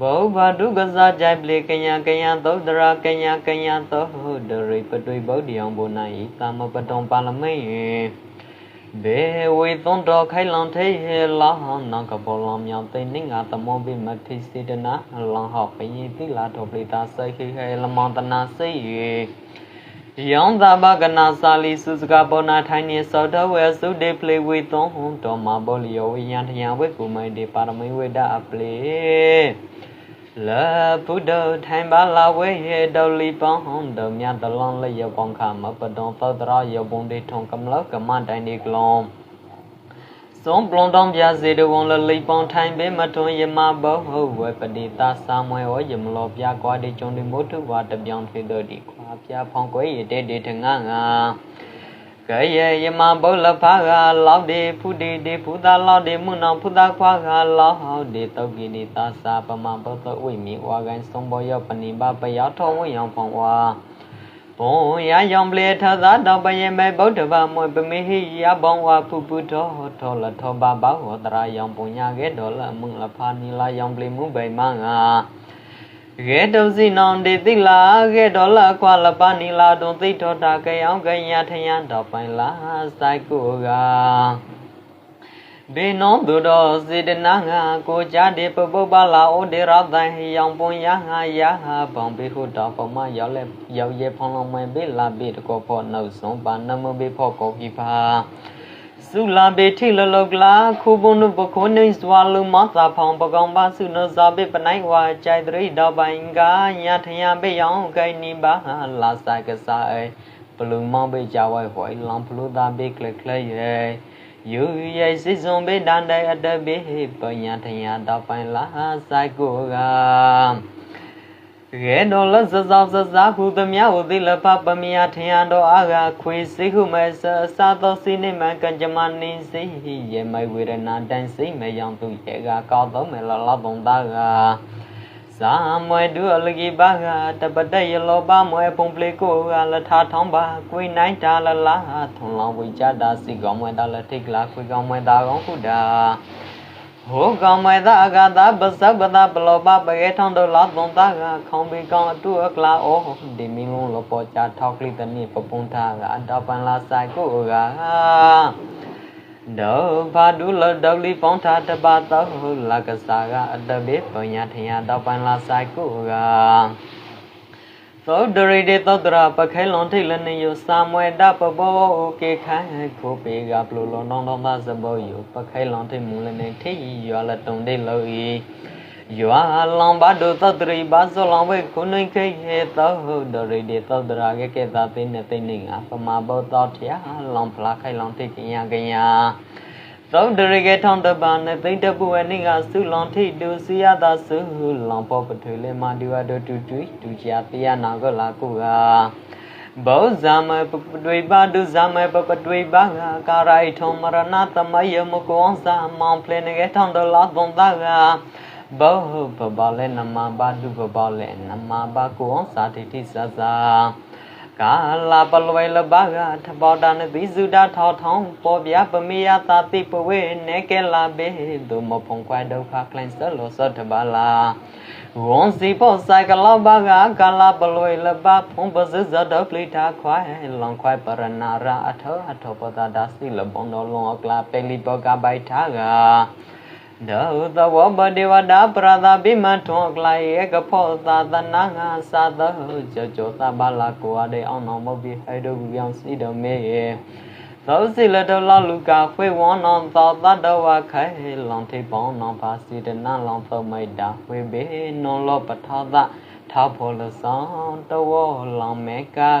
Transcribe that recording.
ဘောဘာဒုက္ကစားကြိုက်ပလေကညာကညာသုဒ္ဓရာကညာကညာသောဒရိပတွေဗုဒ္ဓံဘုနာဤသာမပတုံပါလမိတ်ဘေဝေသွန်တော်ခိုင်လောင်ထေလောင်းနောက်ကဘောလောင်မြောင်သိနေငါသမောပိမထိစေတနာလောင်းဟောပယိတိလာတော်ပရိတာစိတ်ခိဟေလမောင်တနာစိတ် ယောင်သာဘကနာစာလီစုစကပေါ်နာထိုင်းနေစောတဝဲစုဒေပလေဝေသွန်ဟွန်တော်မှာဘောလီယောဝိယံထယံဝေကုမိုင်ဒီပါရမိဝေဒအပလေလာဘုဒ္ဓထိုင်ပါလာဝဲရေဒေါလီပေါင်းဟွန်တော်မြတ်တလွန်လျောပေါင်းခမပဒွန်သောတရယောဘုံဒေထုံကမလကမန်တိုင်းဒီကလုံး စုံပလွန်တောင်းပြစေတဝန်လလိပေါင်းထိုင်ပေမထွန်ယမဘောဟုတ်ဝဲပတိတာစာမွဲဝယမလောပြကွာဒီကျုံဒီမို့ထုဝါတပြောင်းထွေတော်ဒီခွာပြဖောင်းကွဲရတဲ့ဒီထငါငါက ye ယမဘုလဖာကလောက်ဒီဖုဒီဒီဖုသာလောက်ဒီမှုနောင်ဖုသာခွာကလောက်ဒီတောက်ကိနိသာစာပမဘောတဝိမီဝါကန်ဆုံးဘောယောပနိဘပယောထောဝိယောဖောင်းဝါ ဘုံရယောင်ပလေထသာတောပယမေဗုဒ္ဓဘာမွေပမေဟိယဘောဝဖုပုထောထောလထောဘဘောဟောတရာယောင်ပုညာကေဒေါ်လမုလဖာနီလာယောင်ပလေမှုဗိမငါရေတုစီနောင်ဒေတိလာကေဒေါ်လာကွာလပနီလာတုံသိထောတာကေအောင်ကညာထယံတော်ပိုင်လာစိုက်ကိုက ဘေနောသူတော်စေတနာငါကိုကြတဲ့ပပုပ္ပလာဩဒေရသံဟိယောင်ပွန်ရငါရဟာဘောင်ဘေဟုတော်ပုံမရောက်လက်ရောက်ရဲဖောင်းလုံးမဲဘေလာဘေတကောဖို့နှုတ်ဆုံးပါနမဘေဖို့ကောပြပါစုလာဘေထိလလောကလာခုဘုန်နုပခုနေစွာလူမသာဖောင်ပကောင်ပါစုနဇာဘေပနိုင်ဝါကြိုက်တရိတော်ပိုင်ကညာထယဘေယောင်ကိုင်နိပါလာဆိုင်ကစားဘလူမောင်ဘေကြဝိုင်ဟွိုင်လောင်ဖလူသာဘေကလကလရဲ့ ယူရဲ့စိစုံဘေဒန်တဲ့အတဘေပညာထယတော်ပိုင်လာဆိုင်ကိုကရေတော်လစစောစစားခုသမျှဝသိလဖပမယထယံတော်အာဂခွေစိခုမဲဆစာသောစိနေမကံကြမနေစိရေမိုက်ဝေဒနာတန်စိမဲယောင်သူရေကကောက်သုံးမဲလောလောသုံးသားက သာမွေဒုအလကိပါကတပတရလောပါမွေဖုံပလေကိုကလထာထောင်းပါကွေနိုင်တာလလာထုံလောင်ဝိကြတာစိကောင်းမွေတာလထိတ်လာခွေကောင်းမွေတာကောင်းခုတာဟောကောင်မိုင်သာအကသာပစပဒပလောပပကေထောင်းတော်လာသွန်သားကခေါင်ပေကောင်အတုအကလာအောဒီမီလုံးလောပေါ်ချထောက်ကလိတနိပပုံထားကအတောပန်လာဆိုင်ကိုက ဒေါဘာဒုလဒေါလီပေါင်းထားတပါသောလကစားကအတဘေပညာထယတောပန်လာဆိုင်ကိုကသောဒရိတေသောတရာပခဲလွန်ထိတ်လနေယစာမွေတပဘောကေခိုင်ခိုပေကပလိုလွန်တော်တော်မစဘောယပခဲလွန်ထိတ်မူလနေထိရွာလတုံတေလောဤ ရွာလောင်ဘဒုသောတရိဘာဇလောင်ဝေခုနိခေဟေသောဒရိတေသောတရာကေကေသာသိနေသိနေငါပမာဘောသောထျာလောင်ဖလာခိုင်လောင်ထိတ်ကညာကညာသောဒရကေထောင်းတပါနဲ့သိတပုဝနိကသုလွန်ထိတူစီယတာသုလောင်ပေါ်ပထွေလေမာဒီဝဒတူတူတူချာပြယနာကလာကုကဘောဇာမပပတွေပါဒုဇာမပပတွေပါကာရိုင်ထုံမရဏသမယမကောစာမောင်ဖလေနေကေထောင်းတလာသွန်တာက ဘောပပလေနမဘာဒုပပလေနမဘာကောစာတိတိစစာကာလာပလဝဲလဘာဂထဘောတာနတိစုတာထောထောင်းပေါ်ပြပမေယတာတိပဝေနေကဲလာဘေဒုမဖုံခွိုင်ဒုက္ခကလန်စလောစတဘာလာဝန်စီပေါ်ဆိုင်ကလောဘာဂကာလာပလဝဲလဘာဖုံပစဇဒပလိတာခွိုင်လောင်ခွိုင်ပရဏရာအထောအထောပတာဒါစီလဘုံတော်လုံးအကလာပလီပကဘိုက်ထာက ဒောသဝဘဒေဝတာပရသာဘိမထွန်ကလာယေကဖောသာသနာငါသာသောကြောကြောသဘာလာကိုအဒေအောင်နောင်မုတ်ပြီးဟိုက်တို့ပြောင်းစီတော်မေသောစီလတလလူကာဖွေဝွန်နောင်သောတတဝခိုင်လောင်ထိပေါင်းနောင်ပါစီတနာလောင်သုံးမိတ်တာဝေဘေနောလောပထောသထောဖို့လဆောင်တဝလောင်မေကာ